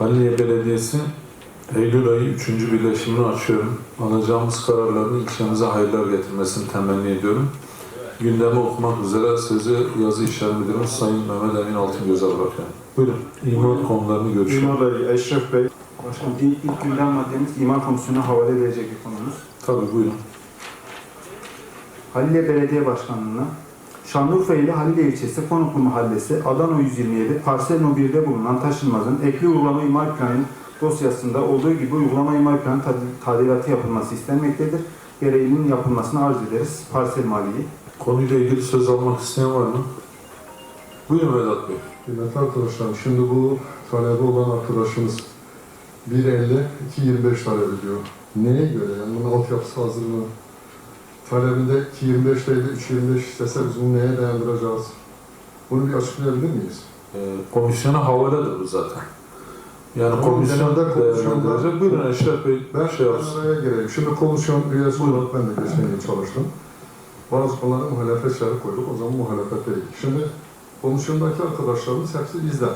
Halliye Belediyesi Eylül ayı 3. birleşimini açıyorum. Alacağımız kararların ilçemize hayırlar getirmesini temenni ediyorum. Gündemi okumak üzere sözü yazı işler müdürüm Sayın Mehmet Emin Altıngöz'e bırakıyorum. Buyurun. İmar konularını görüşelim. İmar Bey, Eşref Bey. Başkanım ilk, ilk gündem maddemiz İmar Komisyonu'na havale edilecek bir konumuz. Tabii buyurun. Halilye Belediye Başkanlığı'na Şanlıurfa ili Halilye ilçesi Konuklu Mahallesi Adana 127 parsel no 1'de bulunan taşınmazın ekli uygulama imar planı dosyasında olduğu gibi uygulama imar planı tadi- tadilatı yapılması istenmektedir. Gereğinin yapılmasını arz ederiz. Parsel maliyi. Konuyla ilgili söz almak isteyen var mı? Buyurun Vedat Bey. Kıymetli arkadaşlarım, şimdi bu talebi olan arkadaşımız 1.50, 2.25 talep ediyor. Neye göre? Yani bunun altyapısı hazır mı? Talebinde 2.25 değil de 3.25 istese biz bunu neye dayandıracağız? Bunu bir açıklayabilir miyiz? Ee, komisyona havaledir bu zaten. Yani komisyonda- değerlendirecek. Buyurun Eşref Bey. Ben şey yapsın. araya gireyim. Şimdi komisyon üyesi olarak ben de geçen yıl çalıştım. Bazı konulara muhalefet şerhi koyduk. O zaman muhalefet değil. Şimdi komisyondaki arkadaşlarımız hepsi bizden.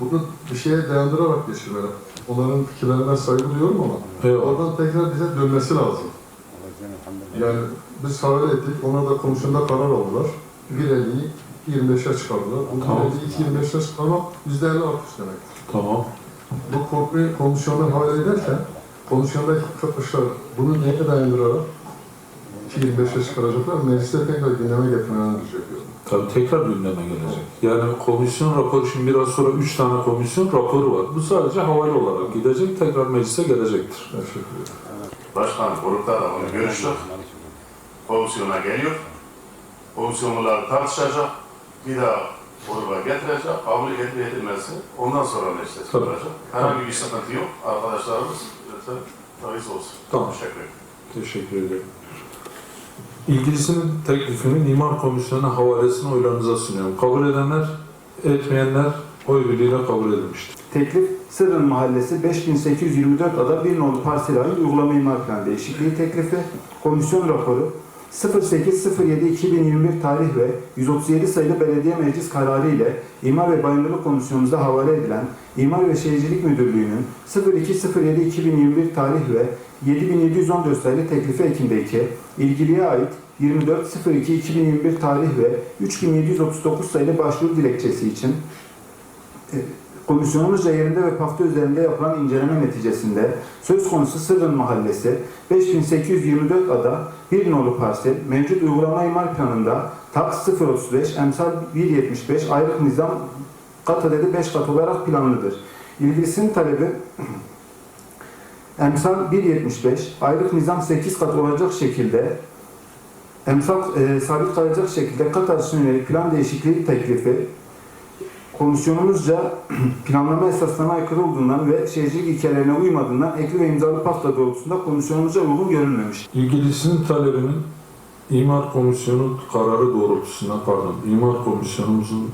Bunu bir şeye dayandırarak geçirmeler. Onların fikirlerine saygı duyuyorum ama Eyvallah. oradan tekrar bize dönmesi lazım. Yani biz havale ettik, onlar da komisyonda karar aldılar. 1.50'yi 25'e çıkardılar. Bu Tamam. 1.50'yi 25'e çıkarmak %50 artış demek. Tamam. Bu korkuyu komisyona havale ederken komisyondaki arkadaşlar bunu neye dayandırarak 25'e çıkaracaklar, mecliste tekrar gündeme getirmelerini rica ediyorum. Tabii tekrar gündeme gelecek. Yani komisyon raporu, şimdi biraz sonra üç tane komisyon raporu var. Bu sadece havale olarak gidecek, tekrar meclise gelecektir. Teşekkür ederim. Başkan grupta da onu görüştük. Komisyona geliyor. Komisyonlar tartışacak. Bir daha gruba getirecek. Kabul edip edilmesi. Ondan sonra meclise çıkacak. Herhangi bir sıkıntı yok. Arkadaşlarımız lütfen rahis olsun. Tamam. Teşekkür ederim. Teşekkür ederim. İlgilisinin teklifinin imar komisyonuna havalesini oylarınıza sunuyorum. Kabul edenler, etmeyenler oy birliğiyle kabul edilmiştir. Teklif Sırrın Mahallesi 5824 ada bir nolu parsel ait uygulama imar planı değişikliği teklifi. Komisyon raporu 08.07.2021 tarih ve 137 sayılı belediye meclis kararı ile İmar ve Bayındırlık Komisyonumuza havale edilen İmar ve Şehircilik Müdürlüğü'nün 02.07.2021 tarih ve 7714 sayılı teklifi ekindeki ilgiliye ait 24.02.2021 tarih ve 3739 sayılı başvuru dilekçesi için e, Komisyonumuzca yerinde ve pafta üzerinde yapılan inceleme neticesinde söz konusu Sırrın Mahallesi 5824 ada 1 nolu parsel mevcut uygulama imar planında TAK 035 emsal 175 ayrık nizam kat adedi 5 kat olarak planlıdır. İlgilisinin talebi emsal 175 ayrık nizam 8 kat olacak şekilde emsal e, sabit kalacak şekilde kat yönelik plan değişikliği teklifi komisyonumuzca planlama esaslarına aykırı olduğundan ve şehircilik ilkelerine uymadığından ekli ve imzalı pafta doğrultusunda komisyonumuzca uygun görülmemiş. İlgilisinin talebinin imar komisyonu kararı doğrultusunda, pardon, imar komisyonumuzun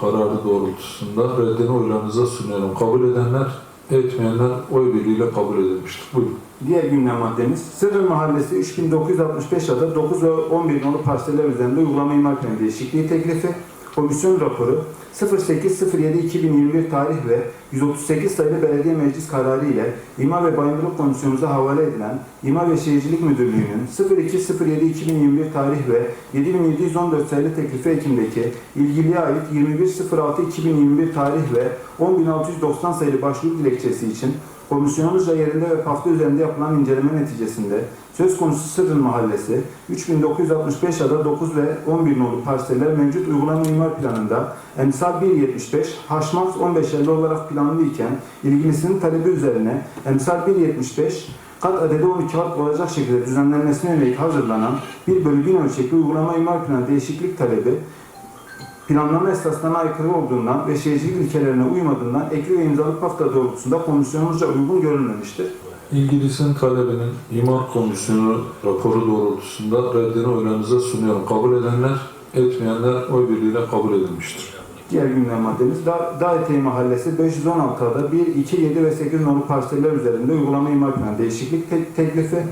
kararı doğrultusunda reddini oylarınıza sunuyorum. Kabul edenler, etmeyenler oy birliğiyle kabul edilmiştir. Buyurun. Diğer gündem maddemiz Sırrı Mahallesi 3965 ada 9 ve 11 nolu parseller üzerinde uygulama imar planı değişikliği teklifi. Komisyon raporu 08.07.2021 tarih ve 138 sayılı belediye meclis kararı ile İmar ve Bayındırlık Komisyonumuza havale edilen İmar ve Şehircilik Müdürlüğü'nün 02.07.2021 tarih ve 7714 sayılı teklifi Ekim'deki ilgiliye ait 21.06.2021 tarih ve 10.690 sayılı başvuru dilekçesi için Komisyonumuzca yerinde ve pafta üzerinde yapılan inceleme neticesinde söz konusu Sırrın Mahallesi 3965 ada 9 ve 11 nolu parseller mevcut uygulama imar planında emsal 175 haşmaz 1550 olarak planlı iken ilgilisinin talebi üzerine emsal 175 kat adedi 12 kat olacak şekilde düzenlenmesine yönelik hazırlanan 1 bölü 1000 ölçekli uygulama imar planı değişiklik talebi planlama esaslarına aykırı olduğundan ve şehircilik ilkelerine uymadığından ekli ve imzalı pafta doğrultusunda komisyonumuzca uygun görülmemiştir. İlgilisinin talebinin imar komisyonu raporu doğrultusunda reddini oylarınıza sunuyorum. Kabul edenler, etmeyenler oy birliğiyle kabul edilmiştir. Diğer gündem maddemiz Da Mahallesi 516 ada 1, 2, 7 ve 8 nolu parseller üzerinde uygulama imar planı değişiklik te- teklifi.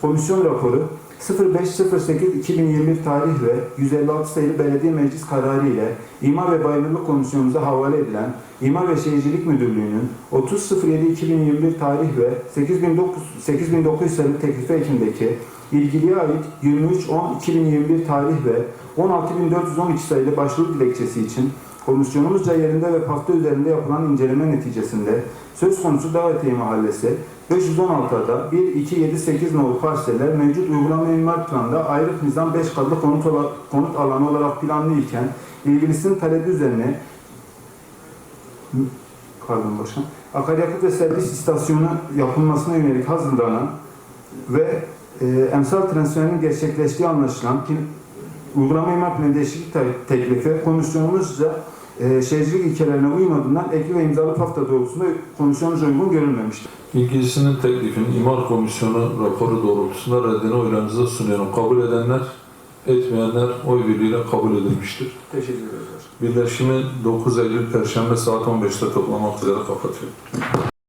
Komisyon raporu 05.08.2021 tarih ve 156 sayılı Belediye Meclis kararı ile İmar ve Bayındırlık Komisyonumuza havale edilen İmar ve Şehircilik Müdürlüğü'nün 30.07.2021 tarih ve 8900 8900 sayılı teklifi ekindeki ilgiliye ait 23.10.2021 tarih ve 16.412 sayılı başvuru dilekçesi için komisyonumuzca yerinde ve pafta üzerinde yapılan inceleme neticesinde söz konusu Davetiye Mahallesi 516'da 1, 2, 7, 8 nolu parseller mevcut uygulama imar planında ayrık nizam 5 katlı konut, ola- konut alanı olarak planlı iken ilgilisinin talebi üzerine pardon başkan, akaryakıt ve servis istasyonu yapılmasına yönelik hazırlanan ve e, emsal transferinin gerçekleştiği anlaşılan uygulama imar planı değişiklik te- teklifi komisyonumuzca e, şehircilik ilkelerine uymadığından ekli ve imzalı hafta doğrultusunda komisyonumuzca uygun görülmemiştir. İlgilisinin teklifinin imar komisyonu raporu doğrultusunda reddini oylarınıza sunuyorum. Kabul edenler, etmeyenler oy birliğiyle kabul edilmiştir. Teşekkür ederiz. Birleşimi 9 Eylül Perşembe saat 15'te toplamak üzere kapatıyorum.